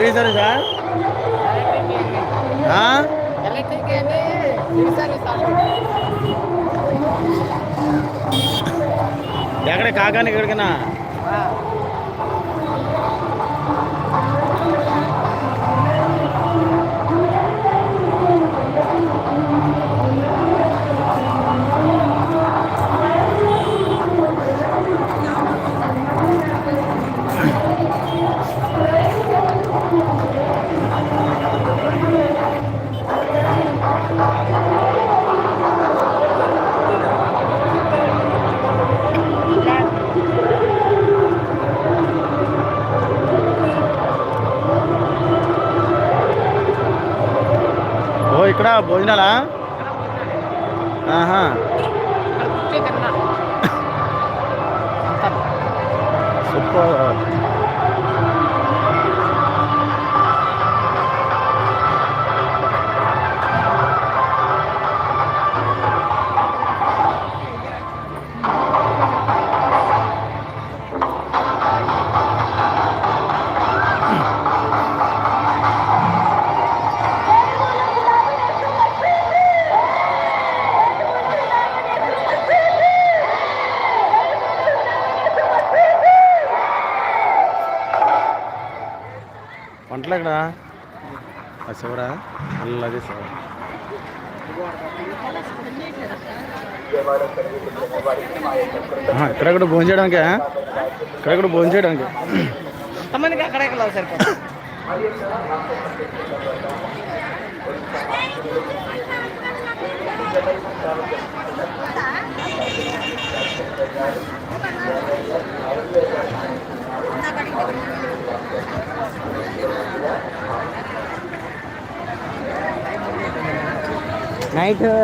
ఇవన్నీ సార్? ఎక్కడ కాకానికి ఎక్కడికైనా? ఇక్కడ భోజనాలా? ఆహా. సూపర్. అల్లది శివ ఆహా, ఇక్కడ కూడా భోజనం చేయడానికి ఇక్కడ కూడా భోజనం చేయడానికి. ఎంతమందికి అక్కడెక్కడ సరిపోతుంది. నైట్ ఆ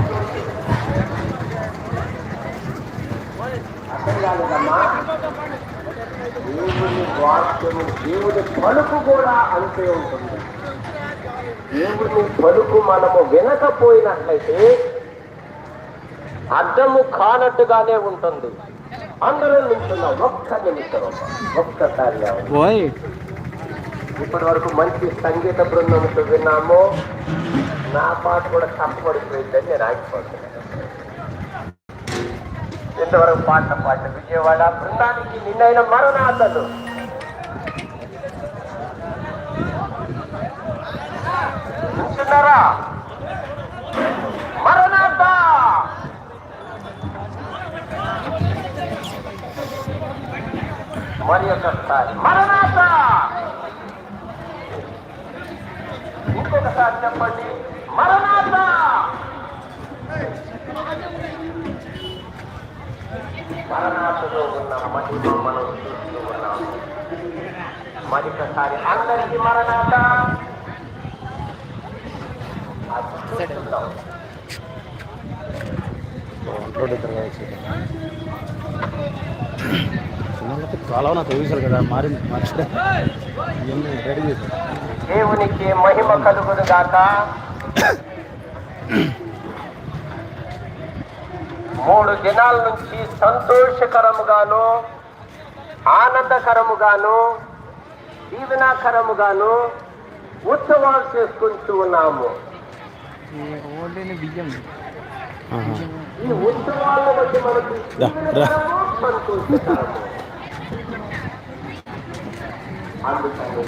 దేవుడి దేవుని వాక్యము దేవుని పలుకు కూడా అంతే ఉంటుంది. దేవుని పలుకు మనము వినకపోయినట్లయితే అర్థము కానట్టుగానే ఉంటుంది. అందరూ నించున్న ఒక్క నిమిషం ఒక్కసారి ఇప్పటి వరకు మంచి సంగీత బృందంతో విన్నాము. నా పాట కూడా కష్టపడిపోయిందని నేను ఆగిపోతున్నాను. ఇంతవరకు పాట పాట విజయవాడ? బృందానికి నిన్నైన మరణాతలు వింటున్నారా మరణాత! మరి ఒకసారి మరణాత! ఇంకొకసారి చెప్పండి మరణాత మరణాతలో ఉన్న మహిమ మనం చూస్తూ ఉన్నాం మరొకసారి అందరికీ మరణాత. చిన్నకి కదా దేవునికి మహిమ కలుగును గాక. మూడు దినాల నుంచి సంతోషకరముగాను ఆనందకరముగాను దీవెనాకరముగాను ఉత్సవాలు చేసుకుంటూ ఉన్నాము. ఈ ఉత్సవాల మధ్య మనకు సంతోషకరము అందుకని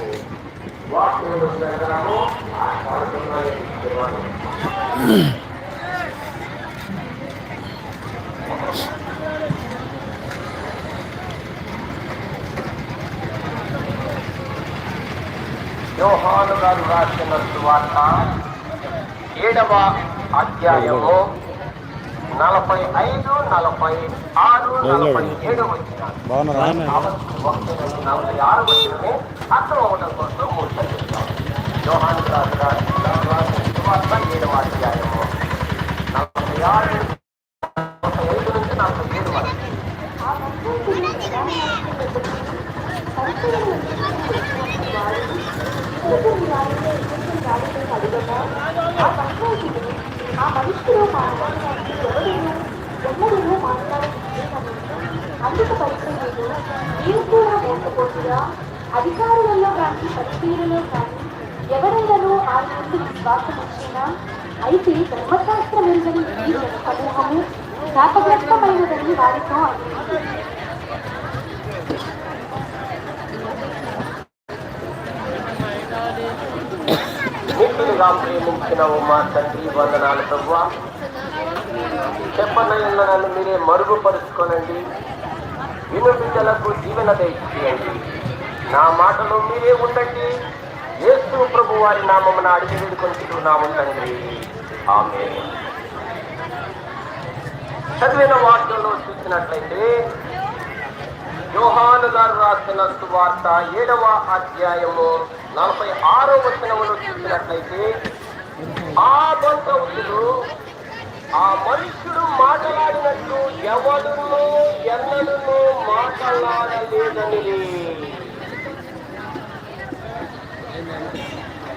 వాక్యములు యోహాను గారు రాసిన సువార్త ఏడవ అధ్యాయము నలభై ఐదు నలభై ఆరు నలభై ఏడు వచ్చిన నలభై ఆరు వచ్చినమే అర్థం అవ్వడం కోసం మూడు చదివిస్తాం యోహాను గారు రాసిన సువార్త ఏడవ అధ్యాయము నలభై ఆరు నలభై ఐదు నుంచి నలభై ఏడు వరకు ఆ మనుషులు మాట్లాడడానికి ఎవడేను ఎన్నడూ మాట్లాడలేదు అందుకు పరిచయం నీవు కూడా లేకపోతుగా అధికారులలో కానీ పరిచయులలో కానీ ఎవరైనాను ఆయన ముందు అయితే ధర్మశాస్త్రం ఈ సమూహము శాపగ్రస్తమైనదని వారితో అన్నారు మిక్కులుగా ప్రేమించిన మా తండ్రి వందనాలు ప్రభువా. చెప్పనైన నన్ను మీరే మరుగుపరుచుకోనండి. విను బిడ్డలకు జీవన దయచేయండి నా మాటలో మీరే ఉండండి. యేసు ప్రభు వారి నామమున అడిగి వేడుకొంటున్నాము తండ్రి. ఆమె చదివిన వాక్యంలో చూసినట్లయితే యోహాను గారు రాసిన సువార్త ఏడవ అధ్యాయము నలభై ఆరో వచనములో చూసినట్లయితే ఆ బంధువులు ఆ మనుషుడు మాట్లాడినట్లు ఎవడును ఎన్నడూ మాట్లాడలేదని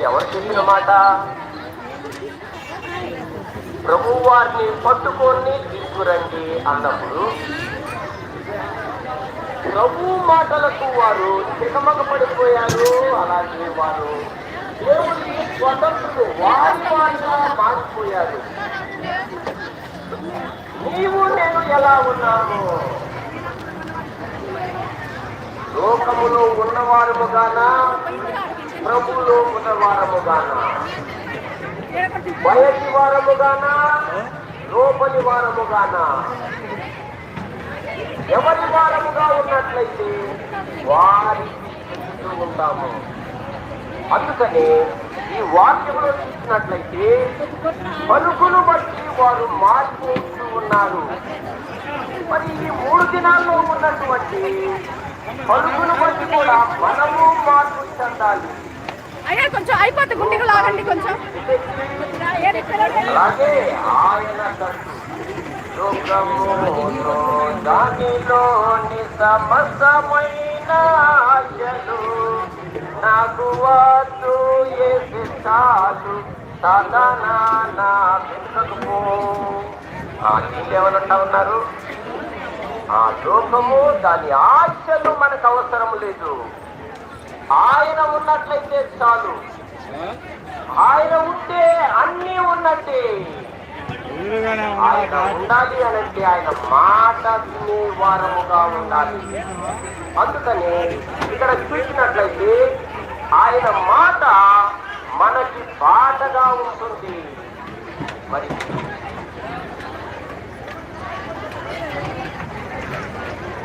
ఎవరు చెప్పిన మాట? ప్రభు వారిని పట్టుకొని తీసుకురండి అన్నప్పుడు ప్రభు మాటలకు వారు తికమక పడిపోయారు అలాగే వారు దేవుడికి స్వతంత్రులు వారి వారిగా మారిపోయారు. నీవు నేను ఎలా ఉన్నాను? లోకములో ఉన్నవారముగానా? ప్రభువులో ఉన్నవారముగానా బయటి వారముగానా లోపలి వారముగానా ఎవరి వారముగా ఉన్నట్లయితే వారి ఉంటాము. అందుకని ఈ వాక్యంలో చూసినట్లయితే పలుకును బట్టి వారు మారిపోతూ ఉన్నారు. మరి ఈ మూడు దినాల్లో ఉన్నటువంటి పలుకును బట్టి కూడా మనము మార్పు చెందాలి. అయ్యా కొంచెం అయిపోతే గుండెకు లాగండి కొంచెం. అలాగే ఆయన దానిలోని సమస్తమైన నాకు వద్దు ఏసి చాలు. సాధనా నా ఆ ఉన్నారు? ఆ లోకము దాని ఆశలు మనకు అవసరం లేదు. ఆయన ఉన్నట్లయితే చాలు. ఆయన ఉంటే అన్నీ ఉన్నట్టే. ఆయన ఉండాలి అనంటే ఆయన మాట వారముగా ఉండాలి. అందుకని ఇక్కడ చూసినట్లయితే ఆయన మాట మనకి బాటగా ఉంటుంది. మరి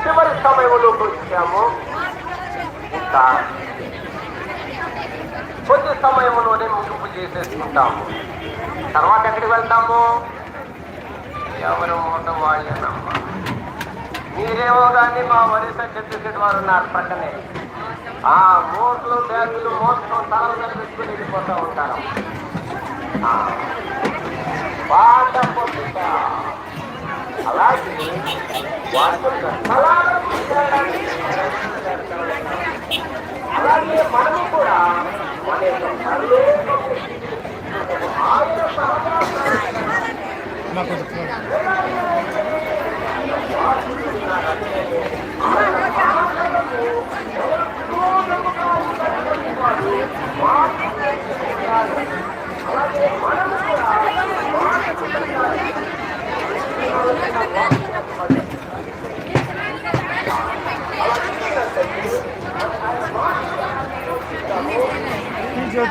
చివరి సమయంలోకి వచ్చాము. ఇంకా కొద్ది సమయంలోనే ముగింపు చేసేసుకుంటాము. తర్వాత ఎక్కడికి వెళ్తాము? ఎవరు మూట మీరేమో కానీ మా వరి సర్టిఫికెట్ వారు ఉన్నారు పక్కనే. ఆ మూటలు బ్యాగులు మోసం తల మీద పెట్టుకుని వెళ్ళిపోతూ ఉంటారు. అలాగే అలాగే మనము కూడా మన యొక్క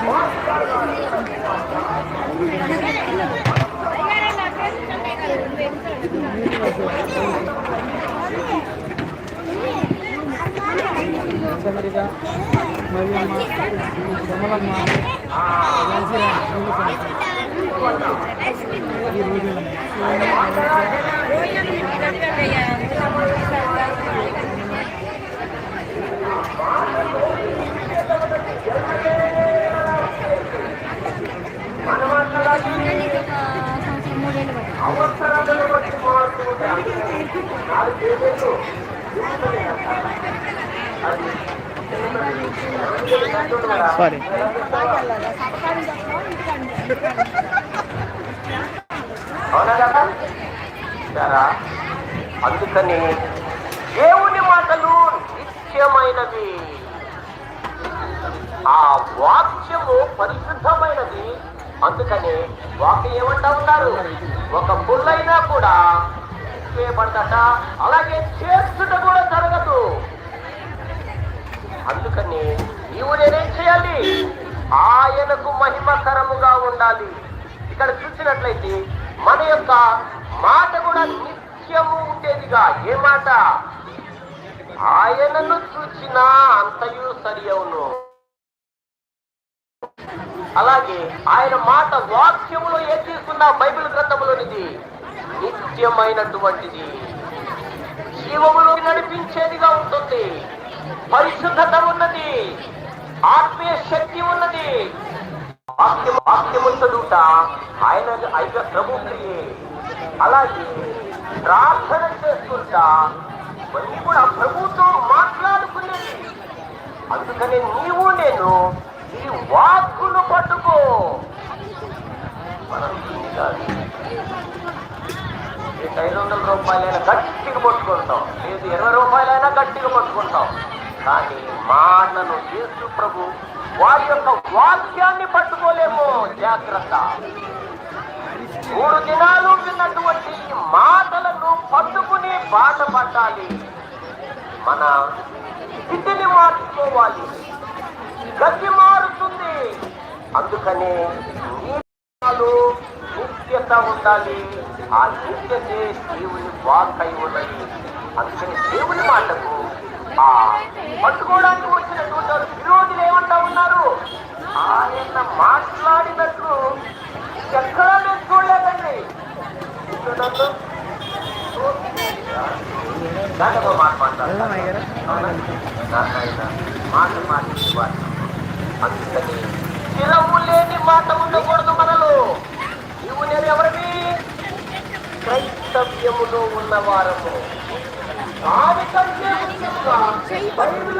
పరలోకపు ఆయన సహవాసాన్ని అమెరికా మరియు అమ్మ కమలమ్మ ఈ రోజుల్లో సారీ. అందుకని దేవుని మాటలు నిత్యమైనవి. ఆ వాక్యము పరిశుద్ధమైనది. అందుకని వాక్యం ఏమంటా ఉన్నారు? ఒక పుల్లైనా కూడా చేయబడదట అలాగే చేస్తుట కూడా జరగదు. అందుకని చేయాలి. ఆయనకు మహిమకరముగా ఉండాలి. ఇక్కడ చూసినట్లయితే మన యొక్క మాట కూడా నిత్యము ఉండేదిగా. ఏ మాట? ఆయనను చూచినా అంతయు సరి అవును. అలాగే ఆయన మాట వాక్యములో ఏం తీసుకున్నా బైబిల్ గ్రంథములోనిది. నిత్యమైనటువంటిది. జీవములో నడిపించేదిగా ఉంటుంది. పరిశుద్ధత ఉన్నది. ఆత్మీయ శక్తి ఉన్నది. వాక్యం వాక్యము చదువుట ఆయన ఐక ప్రభు అలాగే ప్రార్థన చేసుకుంటా ఇవన్నీ కూడా ప్రభుతో మాట్లాడుకునేది. అందుకని నీవు నేను ఈ వాక్కును పట్టుకో. మనం ఐదు వందల రూపాయలైనా గట్టిగా పట్టుకుంటాం. లేదు ఇరవై రూపాయలైనా గట్టిగా పట్టుకుంటాం. కానీ మా మాటను యేసు ప్రభు వారి యొక్క వాక్యాన్ని పట్టుకోలేము. జాగ్రత్త. మూడు దినాలు విన్నటువంటి మాటలను పట్టుకుని బాట పట్టాలి. మన స్థితిని మార్చుకోవాలి. గతి మారుతుంది. అందుకని నిత్యత ఉండాలి. ఆ నిత్యతే దేవుని వాక్ అయి ఉన్నది. అందుకని దేవుని మాటకు ఆ పట్టుకోవడానికి వచ్చినటువంటి వారు విరోధులు ఏమంటా ఉన్నారు. ఆయన మాట్లాడినట్లు ఎక్కడా నేను చూడలేదండి. చూడండి. దాంట్లో మాట్లాడతారు. మాట మాట్లాడేవారు అందుకని స్థిరము లేని మాట ఉండకూడదు మనలో. నీవు నేను ఎవరివి క్రైస్తవ్యములో ఉన్నవారము. దానికంటే ముఖ్యంగా బైబిల్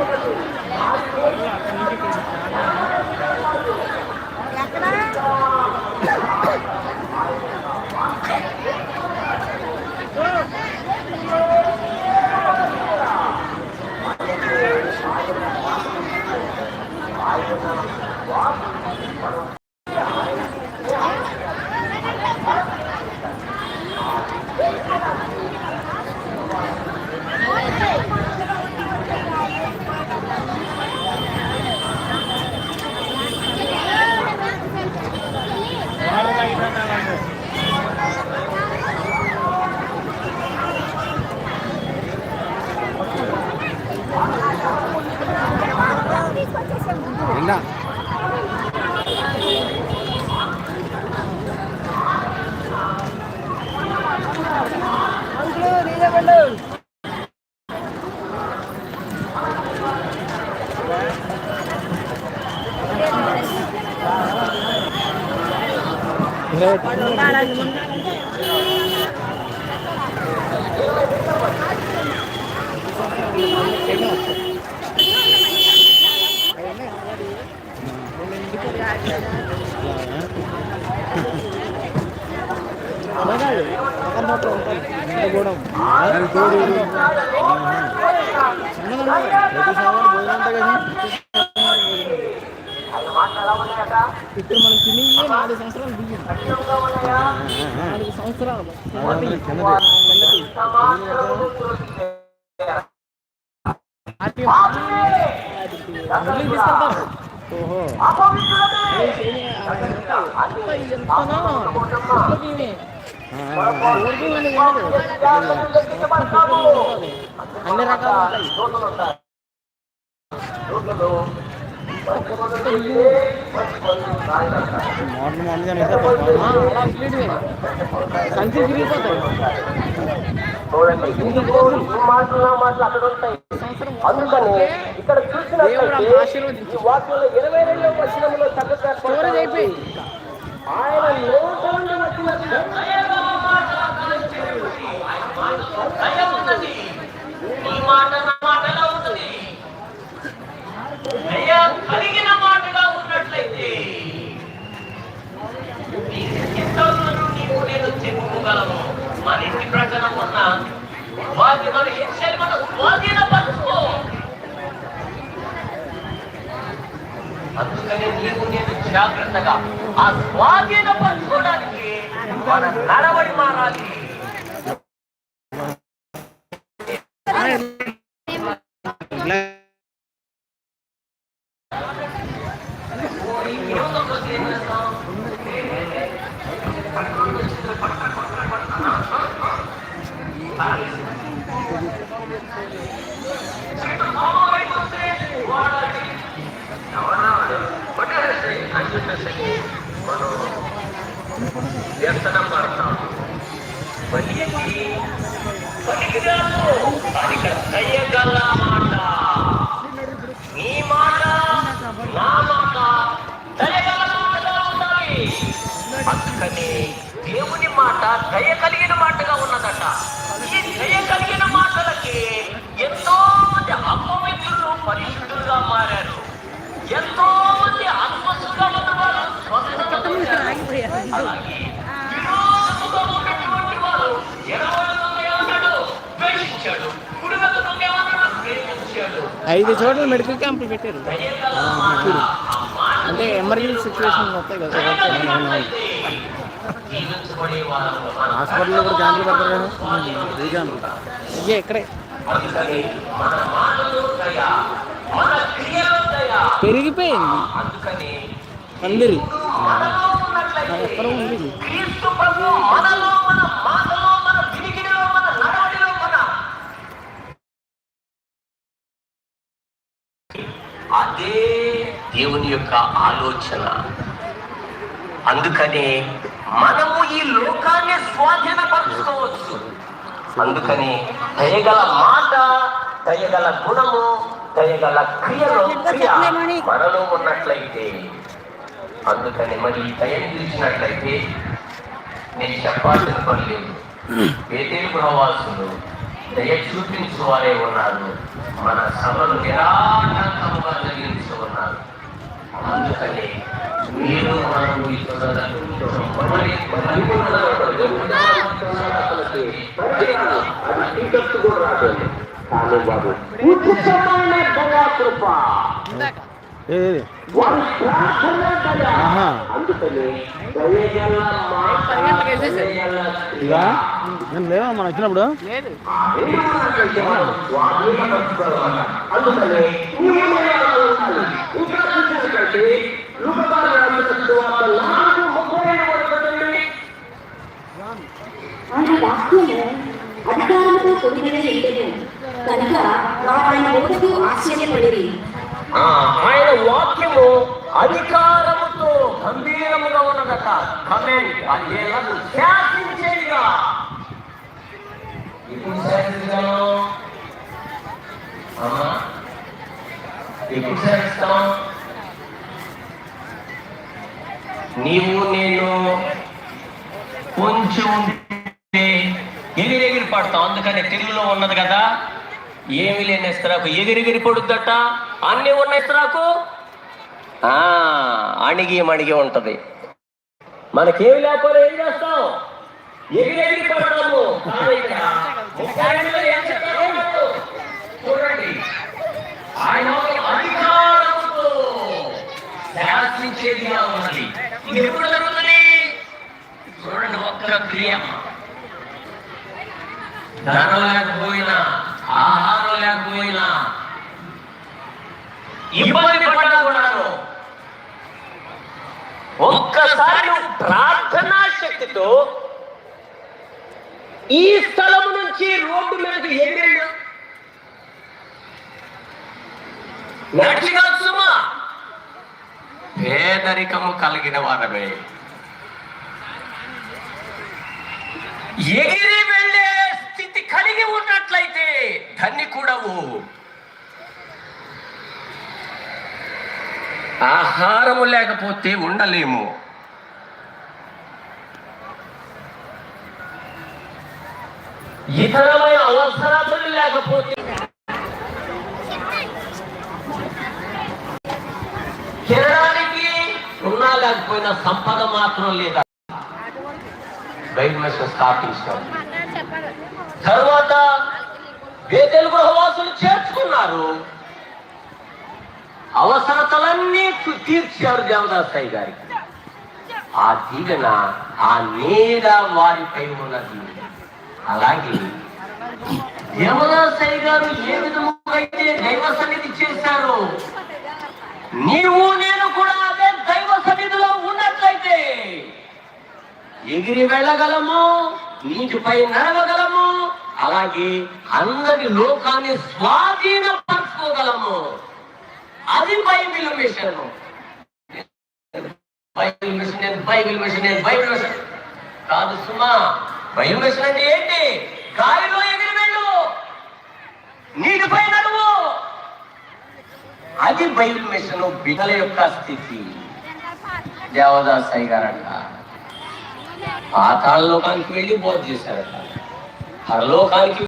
మాటలు ఇప్పుడు మనం తిని నాలుగు సంవత్సరాలు బియ్యం నాలుగు సంవత్సరాలు ఓహో. అంతా ఎంతనో ఉట్ల బియ్యమే ఆ, ఆ, ఊరు బియ్యం అనేది ఉండదు అన్ని రకాలు ఉంటాయి మోడల్ మోడల్గా అయితే ఆ, అలా స్పీడ్వే సంచి తిరిగిపోతాయి చూడండి ఇందుకు ఈ మాటలు నా మాటలు అక్కడ ఉంటాయి సంవత్సరం అందుకని ఇక్కడ దేవుడు చూసినట్లయితే ఆశీర్వదించు. ఈ వాక్యంలో ఇరవై రెండవ వచనంలో చక్కగా అయిపోయింది. ఆయన వచ్చిన కలిగిన మాటగా ఉన్నట్లయితే నీవు నేను చెప్పుకోగలను. మన ఇంటి ప్రకటన ఉన్న వాటి మన మన స్వాధీనపరుచుకో అందుకని నీవు నేను జాగ్రత్తగా ఆ స్వాధీనపరచుకోవడానికి మన నడవడి మారాలి. వ్యసనం ఎంతో మంది వారు ద్వేషించాడు ఐదు చోట్ల మెడికల్ క్యాంపులు పెట్టారు. అంటే ఎమర్జెన్సీ సిచ్యువేషన్ వస్తాయి కదా. హాస్పిటల్లో కూడా క్యాంపులు పెడతారు కదా. క్యాంపులు ఇక్కడే. నడవడిలో మన అదే దేవుని యొక్క ఆలోచన. అందుకనే మనము ఈ లోకాన్ని స్వాధీనపరచుకోవచ్చు. అందుకని దయగల మాట దయగల గుణము దయగల క్రియలో క్రియ మనలో ఉన్నట్లయితే అందుకని మరి ఈ దయని పిలిచినట్లయితే నేను చెప్పాల్సిన పని లేదు పేదలు గృహవాసులు దయ చూపించు వారే ఉన్నారు మన సభలు నిరాటంకముగా జరిగించి ఉన్నారు అందుకని మీరు మనం ఈ ఏ ఏ, ఆహా. ఇక నేను లేవా మనం వచ్చినప్పుడు? లేదు. ఆయన వాక్యము అధికారంతో కూడినది ఉండెను కనుక వారు ఆయన బోధకు ఆశ్చర్యపడిరి ఆయన వాక్యము అధికారముతో గంభీరముగా ఉన్నదట. కమెంట్ అయ్యేలకు శాసించేదిగా. ఎప్పుడు శాసిస్తాం? నీవు నేను కొంచెం ఉంటే ఎగిరెగిరి పడతాం. అందుకని తెలుగులో ఉన్నది కదా ఏమి లేని ఇస్తరాకు ఎగిరిగిరి పడుద్దట అన్నీ ఉన్న ఇస్తరాకు అణిగి మణిగి ఉంటది. మనకేమి లేకపోతే ఏం చేస్తాం ఎగిరెగిరి పడతాము చూడండి. ఆయన అధికారంతో శాసించేదిగా ఉన్నది. ఇది ఎప్పుడు జరుగుతుంది? చూడండి ఒక్క క్రియ. ధనం లేకపోయినా ఆహారం లేకపోయినా ఇబ్బంది పడ్డా కూడాను ఒక్కసారి ప్రార్థనా శక్తితో ఈ స్థలం నుంచి రోడ్డు మీదకి ఎగిరేళ్ళు నడిచిగా సుమా పేదరికము కలిగిన వారమే. ఎగిరి వెళ్ళే స్థితి కలిగి ఉన్నట్లయితే ధన్ని కూడవు ఆహారము లేకపోతే ఉండలేము. ఇతరమైన అవసరాలు లేకపోతే తినడానికి ఉన్నా లేకపోయినా సంపద మాత్రం లేదా? స్థాపించారు తర్వాత వేదలు గృహవాసులు చేర్చుకున్నారు. అవసరతలన్నీ తీర్చారు దేవదాసాయి గారికి. ఆ దీవెన ఆ నీడ వారిపై ఉన్నది అలాగే దేవదాసాయి గారు ఏ విధముగా అయితే దైవ సన్నిధి చేశారు నీవు నేను కూడా అదే దైవ సన్నిధిలో ఉన్నట్లయితే ఎగిరి వెళ్ళగలము నీటిపై నడవగలము అలాగే అందరి లోకాన్ని స్వాధీనపరచుకోగలము. అది Bible mission. Bible mission Bible mission Bible mission. కాదు సుమా బైబిల్ మిషన్ అంటే ఏంటి? గాలిలో ఎగిరి వెళ్ళు. నీటిపై నడువు. అది బైబిల్ మిషన్ బిడ్డల యొక్క స్థితి. దేవదాసాయి గారంట పాతాళలోకానికి వెళ్ళి బోధ చేశారట. పరలోకానికి